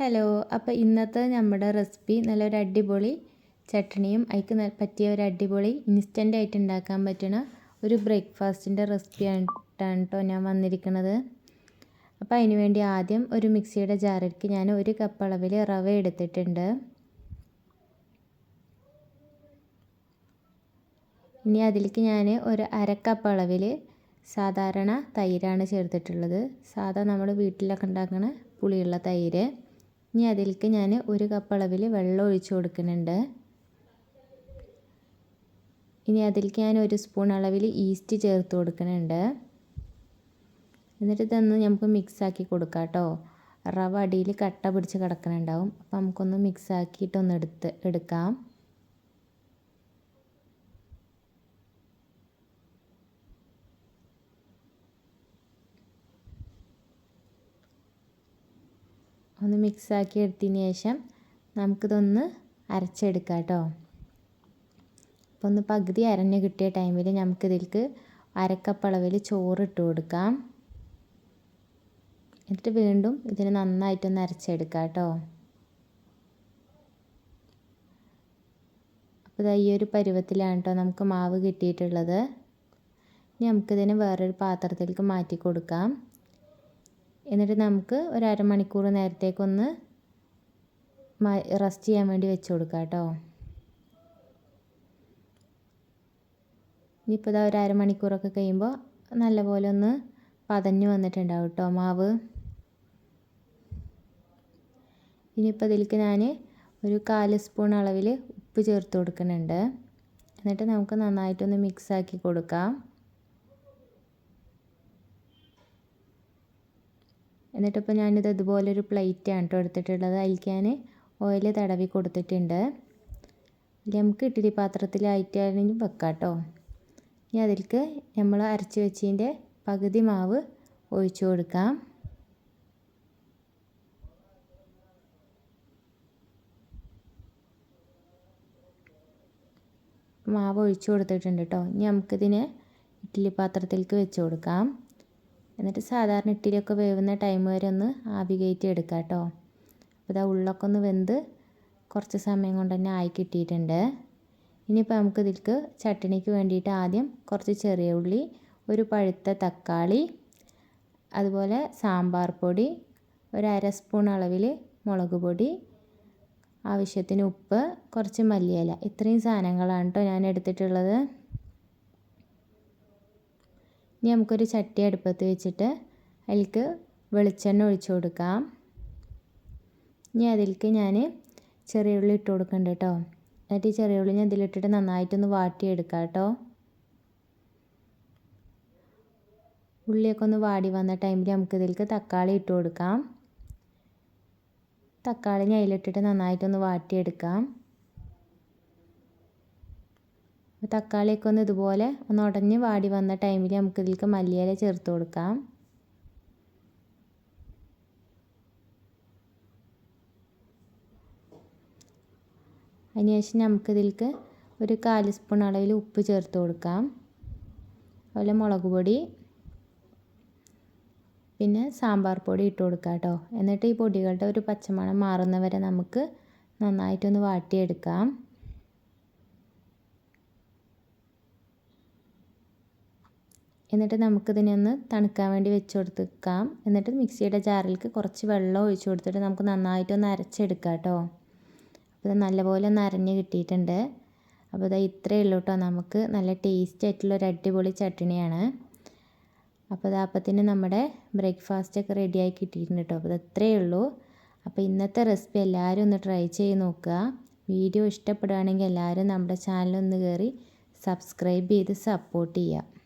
Hello അപ്പോൾ ഇന്നത്തെ നമ്മുടെ റെസിപ്പി നല്ലൊരു അടിപൊളി ചട്നിയും അതിക്ക് പറ്റിയ ഒരു അടിപൊളി ഇൻസ്റ്റന്റ് ആയിട്ട് ഉണ്ടാക്കാൻ പറ്റുന്ന ഒരു ബ്രേക്ക്ഫാസ്റ്റിന്റെ റെസിപ്പി ആയിട്ടാണ് കേട്ടോ ഞാൻ വന്നിരിക്കുന്നത് അപ്പോൾ അതിന് വേണ്ടി ആദ്യം ഒരു മിക്സിയുടെ ജാറിലേക്ക് ഞാൻ ഒരു കപ്പ് അളവിൽ റവ എടുത്തിട്ടുണ്ട്. ഇനി അതിലേക്ക് ഞാൻ ഒരു അരക്കപ്പ് കപ്പ് അളവിൽ സാധാരണ തൈരാണ് ചേർത്തിട്ടുള്ളത്. സാധാ നമ്മൾ വീട്ടിലൊക്കെ ഉണ്ടാക്കുന്ന പുളിയുള്ള തൈര്. ഇനി അതിലേക്ക് ഞാൻ ഒരു കപ്പ് അളവിൽ വെള്ളം ഒഴിച്ച് കൊടുക്കുന്നുണ്ട്. ഇനി അതിലേക്ക് ഞാൻ ഒരു സ്പൂൺ അളവിൽ ഈസ്റ്റ് ചേർത്ത് കൊടുക്കുന്നുണ്ട്. എന്നിട്ട് ഇതൊന്ന് നമുക്ക് മിക്സാക്കി കൊടുക്കാം കേട്ടോ റവ അടിയിൽ കട്ട പിടിച്ച് കിടക്കുന്നുണ്ടാവും. അപ്പോൾ നമുക്കൊന്ന് മിക്സാക്കിയിട്ടൊന്ന് എടുത്ത് എടുക്കാം. ഒന്ന് മിക്സാക്കി എടുത്തതിന് ശേഷം നമുക്കിതൊന്ന് അരച്ചെടുക്കാം കേട്ടോ. അപ്പോൾ ഒന്ന് പകുതി അരഞ്ഞ് കിട്ടിയ ടൈമിൽ നമുക്കിതിലേക്ക് അരക്കപ്പളവിൽ ചോറിട്ട് കൊടുക്കാം. എന്നിട്ട് വീണ്ടും ഇതിന് നന്നായിട്ടൊന്ന് അരച്ചെടുക്കാം കേട്ടോ. അപ്പോൾ ഇതാ ഈ ഒരു പരുവത്തിലാണ് കേട്ടോ നമുക്ക് മാവ് കിട്ടിയിട്ടുള്ളത്. ഇനി നമുക്കിതിനെ വേറൊരു പാത്രത്തിലേക്ക് മാറ്റി കൊടുക്കാം എന്നിട്ട് നമുക്ക് ഒരു അരമണിക്കൂർ നേരത്തേക്കൊന്ന് റെസ്റ്റ് ചെയ്യാൻ വേണ്ടി വെച്ച് കൊടുക്കാം കേട്ടോ. ഇനിയിപ്പോൾ ഇതാ ഒരു അരമണിക്കൂറൊക്കെ കഴിയുമ്പോൾ നല്ലപോലെ ഒന്ന് പതഞ്ഞു വന്നിട്ടുണ്ടാവും കേട്ടോ മാവ്. ഇനിയിപ്പോൾ ഇതിലേക്ക് ഞാൻ ഒരു കാൽ സ്പൂൺ അളവിൽ ഉപ്പ് ചേർത്ത് കൊടുക്കുന്നുണ്ട്. എന്നിട്ട് നമുക്ക് നന്നായിട്ടൊന്ന് മിക്സാക്കി കൊടുക്കാം. എന്നിട്ടിപ്പോൾ ഞാനിത് ഇതുപോലൊരു പ്ലേറ്റാണ് കേട്ടോ എടുത്തിട്ടുള്ളത്. അതിലേക്ക് ഞാൻ ഓയിൽ തടവി കൊടുത്തിട്ടുണ്ട്. നമുക്ക് ഇഡ്ഡലി പാത്രത്തിലായിട്ടാണെങ്കിൽ വെക്കാം കേട്ടോ. ഇനി അതിലേക്ക് നമ്മൾ അരച്ച് വെച്ചതിന്റെ പകുതി മാവ് ഒഴിച്ചു കൊടുക്കാം. മാവ് ഒഴിച്ചു കൊടുത്തിട്ടുണ്ട് കേട്ടോ. ഇനി നമുക്കിതിനെ ഇഡ്ഡലി പാത്രത്തിലേക്ക് വെച്ച് കൊടുക്കാം. എന്നിട്ട് സാധാരണ ഇട്ടിരിയൊക്കെ വേവുന്ന ടൈം വരെ ഒന്ന് ആവി കയറ്റി എടുക്കാം കേട്ടോ അപ്പോൾ ഇതാ ഉള്ളൊക്കെ ഒന്ന് വെന്ത് കുറച്ച് സമയം കൊണ്ട് തന്നെ ആയി കിട്ടിയിട്ടുണ്ട്. ഇനിയിപ്പോൾ നമുക്ക് ഇതിലേക്ക് ചട്ടണിക്ക് വേണ്ടിയിട്ട് ആദ്യം കുറച്ച് ചെറിയ ഉള്ളി ഒരു പഴുത്ത തക്കാളി അതുപോലെ സാമ്പാർ പൊടി ഒരു അര സ്പൂൺ അളവിൽ മുളക് പൊടി ആവശ്യത്തിന് ഉപ്പ് കുറച്ച് മല്ലിയില. ഇത്രയും സാധനങ്ങളാണ് കേട്ടോ ഞാൻ എടുത്തിട്ടുള്ളത്. ഇനി നമുക്കൊരു ചട്ടി അടുപ്പത്ത് വെച്ചിട്ട് അതിലേക്ക് വെളിച്ചെണ്ണ ഒഴിച്ചു കൊടുക്കാം. ഇനി അതിലേക്ക് ഞാൻ ചെറിയ ഉള്ളി ഇട്ട് കൊടുക്കുന്നുണ്ട് കേട്ടോ എന്നിട്ട് ഈ ചെറിയ ഉള്ളി ഞാൻ ഇതിലിട്ടിട്ട് നന്നായിട്ടൊന്ന് വാട്ടിയെടുക്കാം കേട്ടോ ഉള്ളിയൊക്കെ ഒന്ന് വാടി വന്ന ടൈമിൽ നമുക്ക് ഇതിലേക്ക് തക്കാളി ഇട്ട് കൊടുക്കാം. തക്കാളി ഞാൻ അതിലിട്ടിട്ട് നന്നായിട്ടൊന്ന് വാട്ടിയെടുക്കാം. തക്കാളിയൊക്കെ ഒന്ന് ഇതുപോലെ ഒന്ന് ഉടഞ്ഞ് വാടി വന്ന ടൈമിൽ നമുക്ക് ഇതിലേക്ക് മല്ലിയില ചേർത്ത് കൊടുക്കാം. അതിനുശേഷം നമുക്കിതിലേക്ക് ഒരു കാൽ സ്പൂൺ അളവിൽ ഉപ്പ് ചേർത്ത് കൊടുക്കാം. അതുപോലെ മുളക് പൊടി പിന്നെ സാമ്പാർ പൊടി ഇട്ട് കൊടുക്കാം കേട്ടോ. എന്നിട്ട് ഈ പൊടികളുടെ ഒരു പച്ചമണം മാറുന്നവരെ നമുക്ക് നന്നായിട്ടൊന്ന് വാട്ടിയെടുക്കാം. എന്നിട്ട് നമുക്കിതിനെ ഒന്ന് തണുക്കാൻ വേണ്ടി വെച്ച് കൊടുത്തേക്കാം എന്നിട്ട് മിക്സിയുടെ ജാറിലേക്ക് കുറച്ച് വെള്ളം ഒഴിച്ച് കൊടുത്തിട്ട് നമുക്ക് നന്നായിട്ടൊന്ന് അരച്ചെടുക്കാം കേട്ടോ. അപ്പോൾ നല്ലപോലെ ഒന്ന് അരഞ്ഞ് കിട്ടിയിട്ടുണ്ട്. അപ്പോൾ ഇതാ ഇത്രയേ ഉള്ളൂ കേട്ടോ. നമുക്ക് നല്ല ടേസ്റ്റ് ആയിട്ടുള്ള ഒരു അടിപൊളി ചട്ടിണിയാണ് അപ്പോൾ ഇത് അപ്പത്തിന് നമ്മുടെ ബ്രേക്ക്ഫാസ്റ്റൊക്കെ റെഡിയായി കിട്ടിയിട്ടുണ്ട് കേട്ടോ. അപ്പോൾ ഇത് ഇത്രയേ ഉള്ളൂ. അപ്പോൾ ഇന്നത്തെ റെസിപ്പി എല്ലാവരും ഒന്ന് ട്രൈ ചെയ്ത് നോക്കുക. വീഡിയോ ഇഷ്ടപ്പെടുകയാണെങ്കിൽ എല്ലാവരും നമ്മുടെ ചാനൽ ഒന്ന് കയറി സബ്സ്ക്രൈബ് ചെയ്ത് സപ്പോർട്ട് ചെയ്യുക.